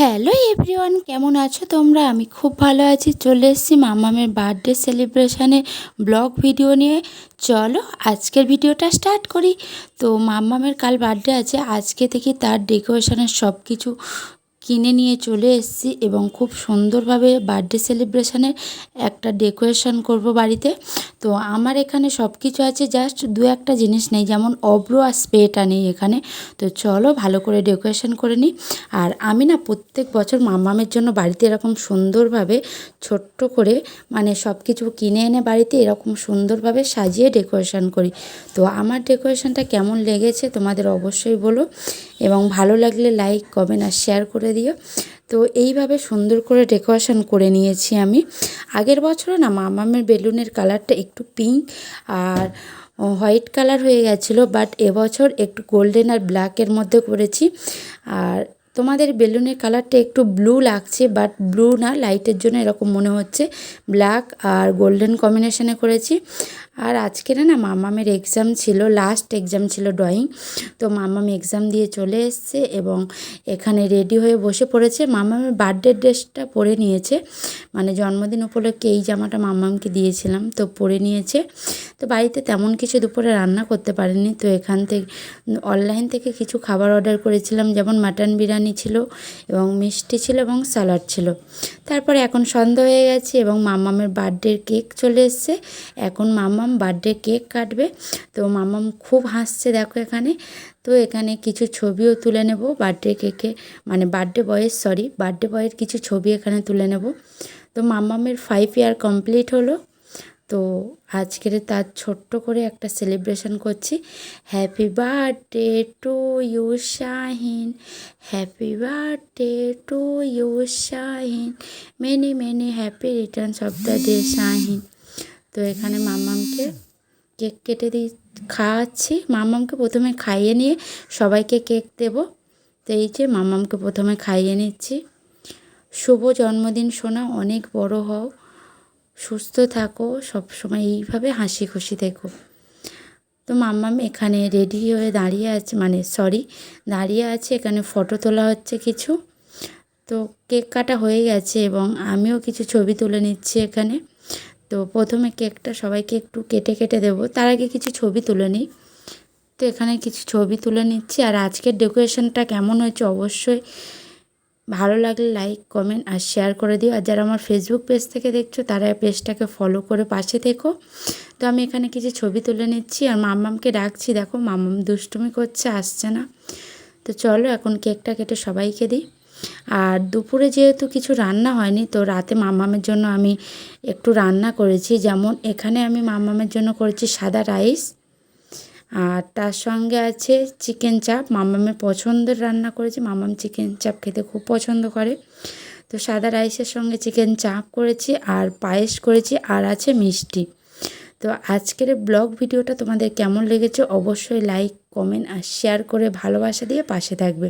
Hello everyone, কেমন আছো তোমরা? আমি খুব ভালো আছি। চলে এসেছি মামামের বার্থডে সেলিব্রেশানে ব্লগ ভিডিও নিয়ে। চলো আজকের ভিডিওটা স্টার্ট করি। তো মামামের কাল বার্থডে আছে। আজকে থেকে তার ডেকোরেশনের সব কিছু কিনে নিয়ে চলে এসেছি এবং খুব সুন্দরভাবে বার্থডে সেলিব্রেশনের একটা ডেকোরেশন করব বাড়িতে। তো আমার এখানে সব কিছু আছে জাস্ট দু একটা জিনিস নেই, যেমন অব্র আর স্প্রেটা নেই এখানে। তো চলো ভালো করে ডেকোরেশন করে নিই। আর আমি না প্রত্যেক বছর মামামের জন্য বাড়িতে এরকম সুন্দরভাবে ছোট্ট করে মানে সব কিছু কিনে এনে বাড়িতে এরকম সুন্দরভাবে সাজিয়ে ডেকোরেশন করি। তো আমার ডেকোরেশনটা কেমন লেগেছে তোমাদের অবশ্যই বলো। এবং ভালো লাগলে লাইক কমেন্ট আর শেয়ার করে দিও। তো এইভাবে সুন্দর করে ডেকোরেশন করে নিয়েছি আমি। আগের বছরে না মামামের বেলুনের কালারটা একটু পিঙ্ক আর হোয়াইট কালার হয়ে গেছিল বাট এবছর একটু গোল্ডেন আর ব্ল্যাকের মধ্যে করেছি। আর তোমাদের বেলুনের কালারটা একটু ব্লু লাগছে বাট ব্লু না লাইটের জন্য এরকম মনে হচ্ছে। ব্ল্যাক আর গোল্ডেন কম্বিনেশানে করেছি। আর আজকে না মামামের এক্সাম ছিল লাস্ট এক্সাম ছিল ড্রয়িং তো মামাম এক্সাম দিয়ে চলে এসছে এবং এখানে রেডি হয়ে বসে পড়েছে। মামামের বার্থডে ড্রেসটা পরে নিয়েছে মানে জন্মদিন উপলক্ষে এই জামাটা মামামকে দিয়েছিলাম, তো পরে নিয়েছে। তো বাড়িতে তেমন কিছু দুপুরে রান্না করতে পারেনি, তো এখান থেকে অনলাইন থেকে কিছু খাবার অর্ডার করেছিলাম, যেমন মাটন বিরিয়ানি ছিল এবং মিষ্টি ছিল এবং স্যালাড ছিল। তারপরে এখন সন্ধ্যা হয়ে গেছে এবং মামামের বার্থডের কেক চলে এসছে। এখন মামাম বার্থডে কেক কাটবে। তো মামাম খুব হাসছে, দেখো এখানে। তো এখানে কিছু ছবিও তুলে নেব বার্থডে কেকে মানে বার্থডে বয়ের সরি বার্থডে বয়ের কিছু ছবি এখানে তুলে নেব। তো মামামের ফাইভ ইয়ার কমপ্লিট হলো। তো আজকের তার ছোট্ট করে একটা সেলিব্রেশন করছি। Happy birthday to you Shahin happy birthday to you Shahin many many happy returns of the day Shahin তো এখানে মামামকে কেক কেটে দিই খাওয়াচ্ছি। মামামকে প্রথমে খাইয়ে নিয়ে সবাইকে কেক দেব। তো এই যে মামামকে প্রথমে খাইয়ে নিচ্ছি। শুভ জন্মদিন শোনা অনেক বড় হও। সুস্থ থাকো। সবসময় এইভাবে হাসি খুশি থেকো। তো মাম্মাম এখানে রেডি হয়ে দাঁড়িয়ে আছে মানে সরি, দাঁড়িয়ে আছে। এখানে ফটো তোলা হচ্ছে কিছু। তো কেক কাটা হয়ে গেছে এবং আমিও কিছু ছবি তুলে নিচ্ছি এখানে। তো প্রথমে কেকটা সবাইকে একটু কেটে কেটে দেবো। তার আগে কিছু ছবি তুলে নিই। তো এখানে কিছু ছবি তুলে নিচ্ছি। আর আজকের ডেকোরেশনটা কেমন হয়েছে অবশ্যই ভালো লাগলে লাইক, কমেন্ট আর শেয়ার করে দিও। আর যারা আমার ফেসবুক পেজ থেকে দেখছ, তারা পেজটাকে ফলো করে পাশে থেকো। তো আমি এখানে কিছু ছবি তুলে নিচ্ছি। আর মাম্মামকে ডাকছি, দেখো, মাম্মাম দুষ্টুমি করছে, আসছে না। তো চলো এখন কেকটা কেটে সবাইকে দিই। আর দুপুরে যেহেতু কিছু রান্না হয়নি, তো রাতে মামামের জন্য আমি একটু রান্না করেছি। যেমন এখানে আমি মামামের জন্য করেছি সাদা রাইস, আর তার সঙ্গে আছে চিকেন চাপ। মামামের পছন্দের রান্না করেছি। মামাম চিকেন চাপ খেতে খুব পছন্দ করে। তো সাদা রাইসের সঙ্গে চিকেন চাপ করেছি আর পায়েস করেছি আর আছে মিষ্টি। তো আজকের ব্লগ ভিডিওটা তোমাদের কেমন লেগেছে অবশ্যই লাইক, কমেন্ট আর শেয়ার করে ভালোবাসা দিয়ে পাশে থাকবে।